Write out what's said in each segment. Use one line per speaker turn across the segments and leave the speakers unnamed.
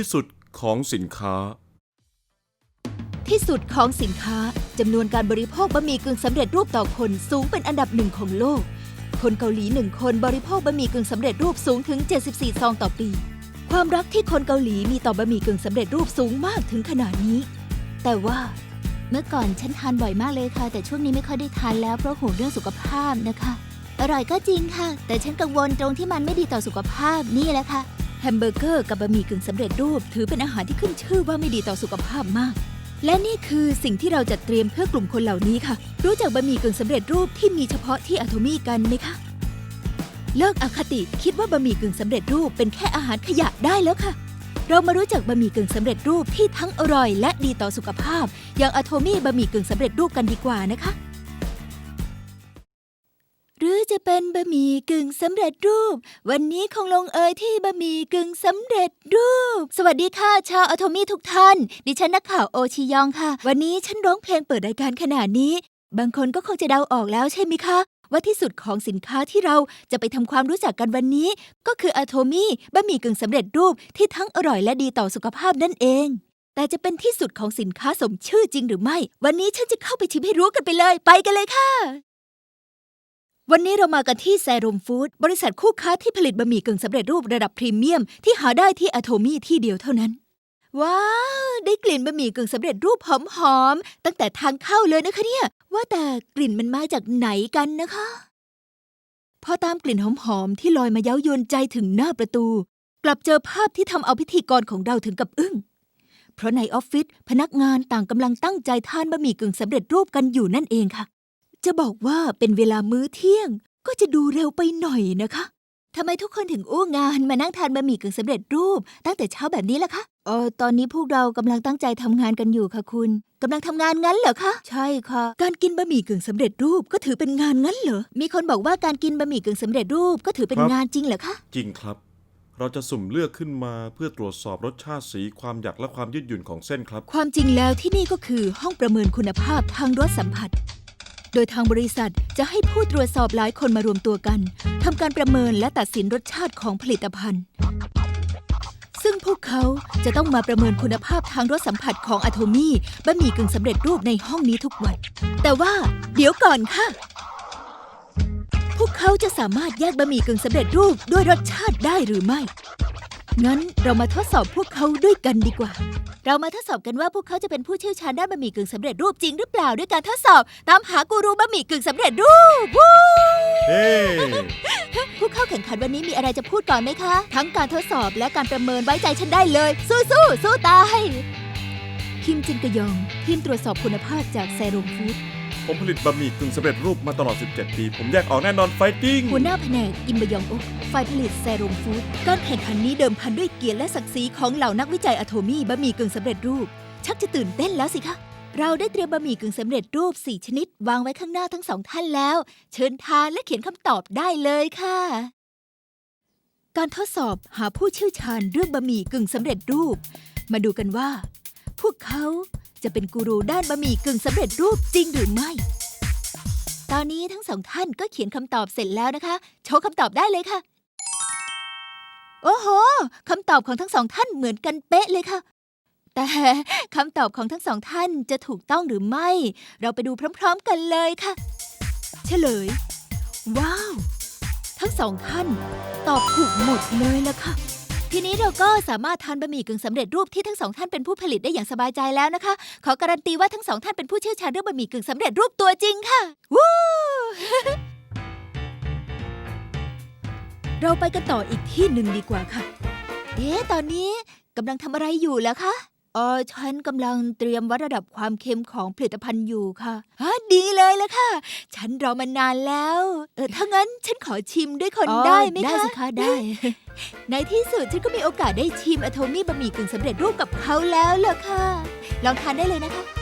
ที่สุดของสินค้า
ที่สุดของสินค้าจำนวนการบริโภคบะหมี่กึ่งสำเร็จรูปต่อคนสูงเป็นอันดับหนึ่งของโลก คนเกาหลีหนึ่งคนบริโภคบะหมี่กึ่งสำเร็จรูปสูงถึง 74 ซองต่อปี ความรักที่คนเกาหลีมีต่อบะหมี่กึ่งสำเร็จรูปสูงมากถึงขนาดนี้ แต่ว่าเมื่อก่อนฉันทานบ่อยมากเลยค่ะ แต่ช่วงนี้ไม่ค่อยได้ทานแล้วเพราะห่วงเรื่องสุขภาพนะคะ อร่อยก็จริงค่ะ แต่ฉันกังวลตรงที่มันไม่ดีต่อสุขภาพนี่แหละค่ะ แฮมเบอร์เกอร์กับบะหมี่กึ่งสำเร็จรูป ถือเป็นอาหารที่ขึ้นชื่อว่าไม่ดีต่อสุขภาพมาก และนี่คือสิ่งที่เราจัดเตรียมเพื่อกลุ่มคนเหล่านี้ค่ะ รู้จักบะหมี่กึ่งสำเร็จรูปที่มีเฉพาะที่อะโทมี่กันไหมคะเลิกอคติคิดว่าบะหมี่กึ่งสำเร็จรูปเป็นแค่อาหารขยะได้แล้วค่ะ เรามารู้จักบะหมี่กึ่งสำเร็จรูปที่ทั้งอร่อย และดีต่อสุขภาพ อย่างอะโทมี่บะหมี่กึ่งสำเร็จรูปกันดีกว่านะคะ จะเป็นบะหมี่กึ่งสำเร็จรูป วันนี้คงลงเอยที่บะหมี่กึ่งสำเร็จรูป สวัสดีค่ะชาวอโทมี่ทุกท่าน ดิฉันนักข่าวโอชิยองค่ะ วันนี้ฉันร้องเพลงเปิดรายการขนาดนี้ บางคนก็คงจะเดาออกแล้วใช่ไหมคะว่าที่สุดของสินค้าที่เราจะไปทำความรู้จักกันวันนี้ ก็คืออะโทมี่บะหมี่กึ่งสำเร็จรูปที่ทั้งอร่อยและดีต่อสุขภาพนั่นเอง แต่จะเป็นที่สุดของสินค้าสมชื่อจริงหรือไม่ วันนี้ฉันจะเข้าไปชิมให้รู้กันไปเลย ไปกันเลยค่ะ วันนี้เรามากันที่แซรุมฟู้ดบริษัทคู่ค้าที่ผลิตบะหมี่กึ่งสำเร็จรูประดับพรีเมียม ที่หาได้ที่อะโทมี่ที่เดียวเท่านั้น ว้าว ได้กลิ่นบะหมี่กึ่งสำเร็จรูปหอมๆตั้งแต่ทางเข้าเลยนะคะเนี่ย ว่าแต่กลิ่นมันมาจากไหนกันนะคะ พอตามกลิ่นหอมๆที่ลอยมาเย้ายวนใจถึงหน้าประตู กลับเจอภาพที่ทำเอาพิธีกรของเราถึงกับอึ้งเพราะในออฟฟิศพนักงานต่างกำลังตั้งใจทานบะหมี่กึ่งสำเร็จรูปกันอยู่นั่นเองค่ะ จะบอกว่าเป็นเวลามื้อเที่ยง ก็จะดูเร็วไปหน่อยนะคะทำไมทุกคนถึงอู้งานมานั่งทานบะหมี่กึ่งสำเร็จรูป ตั้งแต่เช้าแบบนี้ล่ะคะเออตอนนี้พวกเรากำลังตั้งใจทำงานกันอยู่ค่ะคุณกำลังทำงานงั้นเหรอคะใช่ค่ะ การกินบะหมี่กึ่งสำเร็จรูปก็ถือเป็นงานงั้นเหรอมีคนบอกว่าการกินบะหมี่กึ่งสำเร็จรูปก็ถือเป็น
ครับ
งานจริงเหรอคะ
จริงครับ เราจะสุ่มเลือกขึ้นมาเพื่อตรวจสอบรสชาติสีความหยักและความยืดหยุ่นของเส้นครับ
ความจริงแล้วที่นี่ก็คือห้องประเมินคุณภาพทางรสสัมผัส โดยทางบริษัทจะให้ผู้ตรวจสอบหลายคนมารวมตัวกันทำการประเมินและตัดสินรสชาติของผลิตภัณฑ์ ซึ่งพวกเขาจะต้องมาประเมินคุณภาพทางรสสัมผัสของอะโทมี่บะหมี่กึ่งสำเร็จรูปในห้องนี้ทุกวัน แต่ว่าเดี๋ยวก่อนค่ะ พวกเขาจะสามารถแยกบะหมี่กึ่งสำเร็จรูปด้วยรสชาติได้หรือไม่ งั้นเรามาทดสอบพวกเขาด้วยกันดีกว่า เรามาทดสอบกันว่าพวกเขาจะเป็นผู้เชี่ยวชาญด้านบะหมี่กึ่งสำเร็จรูปจริงหรือเปล่าด้วยการทดสอบตามหากูรูบะหมี่กึ่งสำเร็จรูปวู้
เฮ้
ผู้เข้าแข่งขันวันนี้มีอะไรจะพูดก่อนไหมคะ ทั้งการทดสอบและการประเมินไว้ใจฉันได้เลย สู้สู้สู้ตาย คิมจินกยองทีมตรวจสอบคุณภาพจากแซรุมฟู้ด
ผมผลิตบะหมี่กึ่งสำเร็จรูปมาตลอด 17 ปี ผมแยกออกแน่นอนไฟติ้ง
หัวหน้าแผนกอิมบยองอุกฝ่ายผลิตแซรุมฟู้ดการแข่งขันนี้เดิมพันด้วยเกียรติและศักดิ์ศรีของเหล่านักวิจัยอะโทมี่บะหมี่กึ่งสำเร็จรูป ชักจะตื่นเต้นแล้วสิคะ เราได้เตรียมบะหมี่กึ่งสำเร็จรูป 4 ชนิด วางไว้ข้างหน้าทั้งสองท่านแล้ว เชิญทานและเขียนคำตอบได้เลยค่ะ การทดสอบหาผู้เชี่ยวชาญเรื่องบะหมี่กึ่งสำเร็จรูป มาดูกันว่า พวกเขา จะเป็นกูรูด้านบะหมี่กึ่งสำเร็จรูปจริงหรือไม่ ตอนนี้ทั้งสองท่านก็เขียนคำตอบเสร็จแล้วนะคะ โชว์คำตอบได้เลยค่ะ โอ้โหคำตอบของทั้งสองท่านเหมือนกันเป๊ะเลยค่ะ แต่คำตอบของทั้งสองท่านจะถูกต้องหรือไม่ เราไปดูพร้อม ๆ กันเลยค่ะ เฉลย ว้าว ทั้งสองท่าน ตอบถูกหมดเลยละค่ะ ทีนี้เราก็สามารถทานบะหมี่กึ่งสำเร็จรูปที่ทั้งสองท่านเป็นผู้ผลิตได้อย่างสบายใจแล้วนะคะ ขอการันตีว่าทั้งสองท่านเป็นผู้เชี่ยวชาญเรื่องบะหมี่กึ่งสำเร็จรูปตัวจริงค่ะวู้ เราไปกันต่ออีกที่หนึ่งดีกว่าค่ะ เอ๊ะตอนนี้กำลังทำอะไรอยู่แล้วคะ เออฉันกำลังเตรียมวัดระดับความเค็มของผลิตภัณฑ์อยู่ค่ะฮะดีเลยละค่ะ ฉันรอมานานแล้ว เออถ้างั้นฉันขอชิมด้วยคน
อ๋อ
ได้ไหมคะ
ได้สิคะได้
ในที่สุดฉันก็มีโอกาสได้ชิมอะโทมี่บะหมี่กึ่งสำเร็จรูปกับเขาแล้วล่ะค่ะ ลองทานได้เลยนะคะ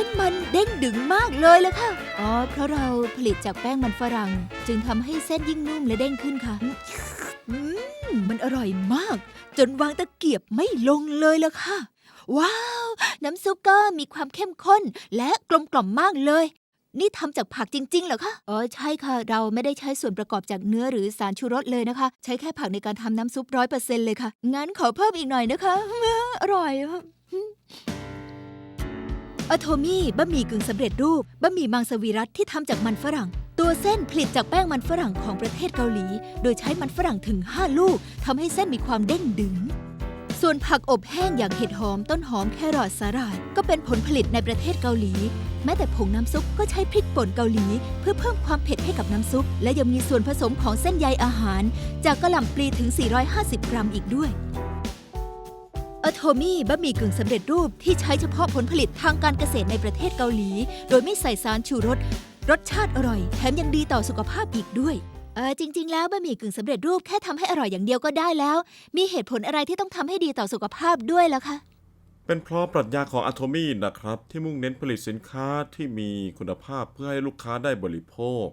ส้นมันเด้งดึงมากเลยละค่ะ อ๋อ เพราะเราผลิตจากแป้งมันฝรั่ง จึงทำให้เส้นยิ่งนุ่มและเด้งขึ้นค่ะ อืม มันอร่อยมาก จนวางตะเกียบไม่ลงเลยละค่ะ ว้าว น้ำซุปก็มีความเข้มข้นและกลมกล่อมมากเลย นี่ทำจากผักจริง ๆ เหรอคะ อ๋อ ใช่ค่ะ เราไม่ได้ใช้ส่วนประกอบจากเนื้อหรือสารชูรสเลยนะคะ ใช้แค่ผักในการทำน้ำซุปร้อยเปอร์เซ็นต์เลยค่ะ งั้นขอเพิ่มอีกหน่อยนะคะ อร่อย อะโทมี่บะหมี่กึ่งสำเร็จรูปบะหมี่มังสวิรัตที่ทำจากมันฝรั่ง ตัวเส้นผลิตจากแป้งมันฝรั่งของประเทศเกาหลี โดยใช้มันฝรั่งถึง 5 ลูกทำให้เส้นมีความเด้งดึง ส่วนผักอบแห้งอย่างเห็ดหอมต้นหอมแครอทสาหร่ายก็เป็นผลผลิตในประเทศเกาหลี แม้แต่ผงน้ำซุปก็ใช้พริกป่นเกาหลี เพื่อเพิ่มความเผ็ดให้กับน้ำซุป และยังมีส่วนผสมของเส้นใยอาหาร จากกระหล่ำปลีถึง 450 กรัมอีกด้วย โทมี่บะหมี่กึ่งสำเร็จรูปที่ใช้เฉพาะผลผลิตทางการเกษตรในประเทศเกาหลี โดยไม่ใส่สารชูรส รสชาติอร่อย แถมยังดีต่อสุขภาพอีกด้วย เออจริง ๆ แล้วบะหมี่กึ่งสำเร็จรูปแค่ทำให้อร่อยอย่างเดียวก็ได้แล้ว มีเหตุผลอะไรที่ต้องทำให้ดีต่อสุขภาพด้วยล่ะคะ
เป็นเพราะปรัชญาของอะโทมี่นะครับ ที่มุ่งเน้นผลิตสินค้าที่มีคุณภาพเพื่อให้ลูกค้าได้บริโภค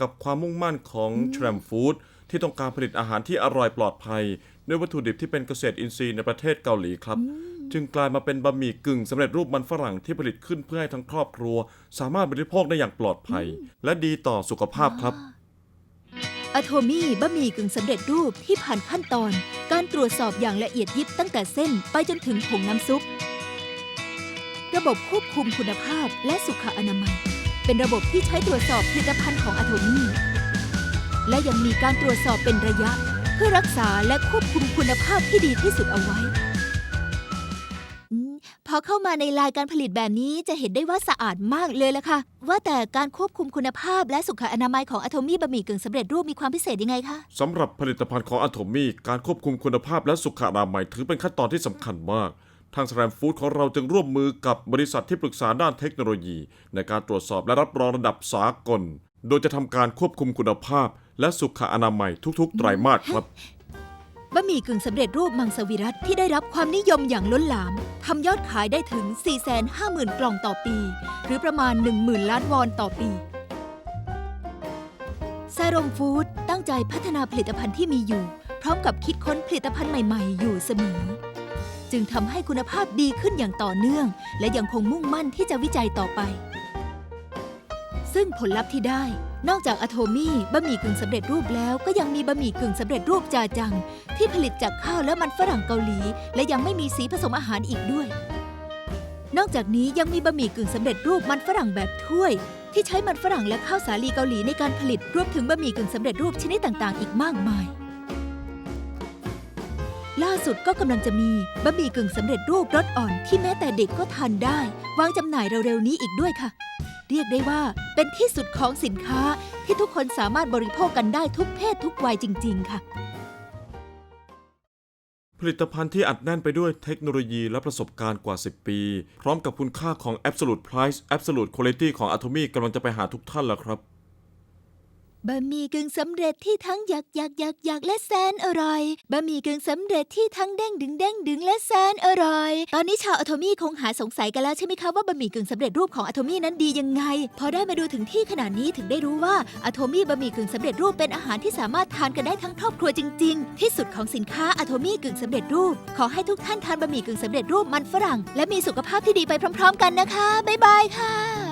กับความมุ่งมั่นของแทรมฟู้ด ที่ต้องการผลิตอาหารที่อร่อยปลอดภัย ด้วยวัตถุดิบที่เป็นเกษตรอินทรีย์ในประเทศเกาหลีครับ จึงกลายมาเป็นบะหมี่กึ่งสำเร็จรูปมันฝรั่งที่ผลิตขึ้นเพื่อให้ทั้งครอบครัว สามารถบริโภคได้อย่างปลอดภัย และดีต่อสุขภาพครับ
อะโทมี่บะหมี่กึ่งสำเร็จรูปที่ผ่านขั้นตอน การตรวจสอบอย่างละเอียดยิบตั้งแต่เส้นไปจนถึงผงน้ำซุป ระบบควบคุมคุณภาพและสุขอนามัย เป็นระบบที่ใช้ตรวจสอบผลิตภัณฑ์ของอะโทมี่ และยังมีการตรวจสอบเป็นระยะ เพื่อรักษาและควบคุมคุณภาพที่ดีที่สุดเอาไว้อืมพอเข้ามาในลายการผลิตแบบนี้จะเห็นได้ว่าสะอาดมากเลยละค่ะ ว่าแต่การควบคุมคุณภาพและสุขอนามัยของอะโทมี่บะหมี่กึ่งสำเร็จรูปมีความพิเศษยังไงคะ
สำหรับผลิตภัณฑ์ของอะโทมี่การควบคุมคุณภาพและสุขอนามัยถือเป็นขั้นตอนที่สำคัญมาก ทางสแรมฟู้ดของเราจึงร่วมมือกับบริษัทที่ปรึกษาด้านเทคโนโลยี ในการตรวจสอบและรับรองระดับสากล โดยจะทำการควบคุมคุณภาพ และสุขอนามัยทุกๆ ไตรมาสครับ
บะหมี่กึ่งสำเร็จรูปมังสวิรัตที่ได้รับความนิยมอย่างล้นหลามทำยอดขายได้ถึง 450,000 กล่องต่อปี หรือประมาณ 10,000 ล้านวอนต่อปีซารมฟู้ดตั้งใจพัฒนาผลิตภัณฑ์ที่มีอยู่ พร้อมกับคิดค้นผลิตภัณฑ์ใหม่ๆ อยู่เสมอ จึงทำให้คุณภาพดีขึ้นอย่างต่อเนื่อง และยังคงมุ่งมั่นที่จะวิจัยต่อไป ซึ่งผลลัพธ์ที่ได้ นอกจากอะโทมี่บะหมี่กึ่งสำเร็จรูปแล้วก็ยังมีบะหมี่กึ่งสำเร็จรูปจาจัง ที่ผลิตจากข้าวและมันฝรั่งเกาหลี และยังไม่มีสีผสมอาหารอีกด้วย นอกจากนี้ยังมีบะหมี่กึ่งสำเร็จรูปมันฝรั่งแบบถ้วย ที่ใช้มันฝรั่งและข้าวสาลีเกาหลีในการผลิตรวมถึงบะหมี่กึ่งสำเร็จรูปชนิดต่างๆ อีกมากมาย ล่าสุดก็กำลังจะมีบะหมี่กึ่งสำเร็จรูปรสอ่อนที่แม้แต่เด็กก็ทานได้ วางจำหน่ายเร็วๆนี้อีกด้วยค่ะ เรียกได้ว่าเป็นที่สุดของสินค้าที่ทุกคนสามารถบริโภคกันได้ทุกเพศทุกวัยจริง ๆ ค่ะ
ผลิตภัณฑ์ที่อัดแน่นไปด้วยเทคโนโลยีและประสบการณ์กว่า 10 ปี พร้อมกับคุณค่าของ Absolute Price Absolute Quality ของ Atomy กำลังจะไปหาทุกท่านแล้วครับ
บะหมี่กึ่งสำเร็จที่ทั้งอยากอยากอยากอยากและแสนอร่อยบะหมี่กึ่งสำเร็จที่ทั้งเด้งดึงเด้งดึงและแสนอร่อย ตอนนี้ชาวอะโทมี่คงหาสงสัยกันแล้วใช่ไหมคะว่าบะหมี่กึ่งสำเร็จรูปของอะโทมี่นั้นดียังไง พอได้มาดูถึงที่ขนาดนี้ถึงได้รู้ว่าอะโทมี่บะหมี่กึ่งสำเร็จรูปเป็นอาหารที่สามารถทานกันได้ทั้งครอบครัวจริง ๆ ที่สุดของสินค้าอะโทมี่กึ่งสำเร็จรูป ขอให้ทุกท่านทานบะหมี่กึ่งสำเร็จรูปมันฝรั่ง และมีสุขภาพที่ดีไปพร้อม ๆ กันนะคะบ๊ายบายค่ะ